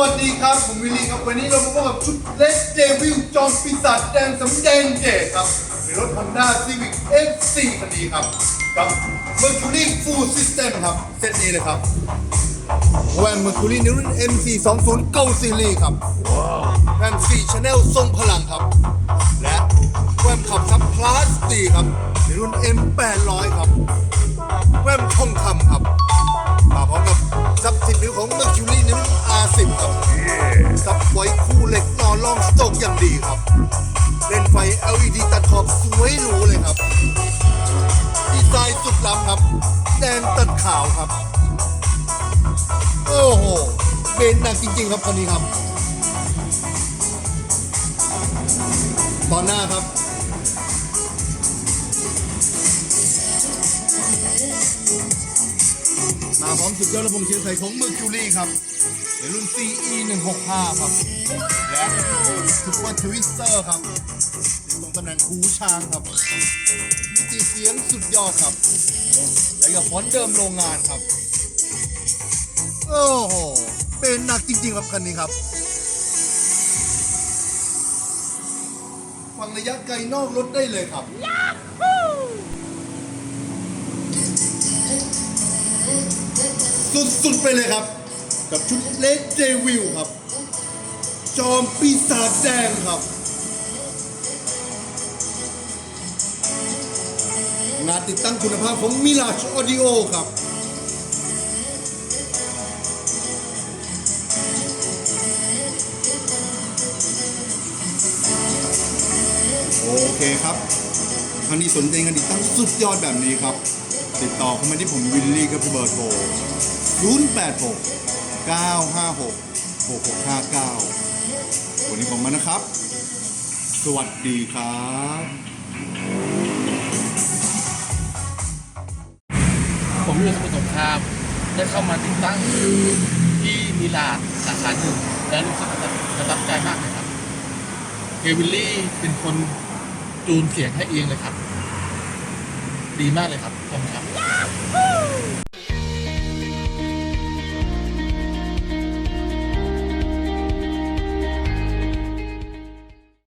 วัสดีครับ ผมวิลลี่ครับ วันนี้เรามาพบกับชุดเลสเดวิลจอมปีศาจแดงสำแดงเดชครับเป็นรถ Honda Civic F4 คันนี้ครับ กับ Mercury Full System ครับ เซตนี้เลยครับแวน Mercury ในรุ่น MC20 Go Series ครับแวน4 Channel ทรงพลังครับ และแวนขับซับ Plus 4ครับในรุ่น M800 ครับ รุ่น R10 ครับ ซับไว้คู่เหล็กนอนล่องสโตกอย่างดีครับ เล่นไฟ LED ตัดขอบสวยหรูเลยครับ ดีไซน์สุดล้ำครับ แดงตัดขาวครับ โอ้โห เบนหนักจริง ๆ ครับคันนี้ครับตอนหน้าครับมาพร้อมสุดยอดระบบเชียงไสของ Mercury ครับ ในรุ่น CE 165ครับ และซุปเปอร์ทวิสเตอร์ครับตรงตำแหน่งคูช้างครับมิติเสียงสุดยอดครับและกับฟอนต์เดิมโรงงานครับ โอ้โห เป็นหนักจริง ๆ ครับคันนี้ครับ ฟังระยะไกลนอกรถได้เลยครับสุดๆไปเลยครับ กับชุดเลดเดวิลครับ จอมปีศาจแดงครับ งานติดตั้งคุณภาพของมิลาชออดิโอครับโอเคครับท่านที่สนใจงานติดตั้งสุดยอดแบบนี้ครับ ติดต่อเข้ามาที่ผมวิลลี่ครับที่เบอร์โทร086 956 6659 วันนี้ผมมานะครับ สวัสดีครับผมอยู่สมุทรสงครามได้เข้ามาติดตั้งที่มิลาสาขาหนึ่งและรู้สึกประทับใจมากเลยครับเกวิลลี่เป็นคนจูนเสียงให้เองเลยครับ ดีมากเลยครับขอบคุณครับ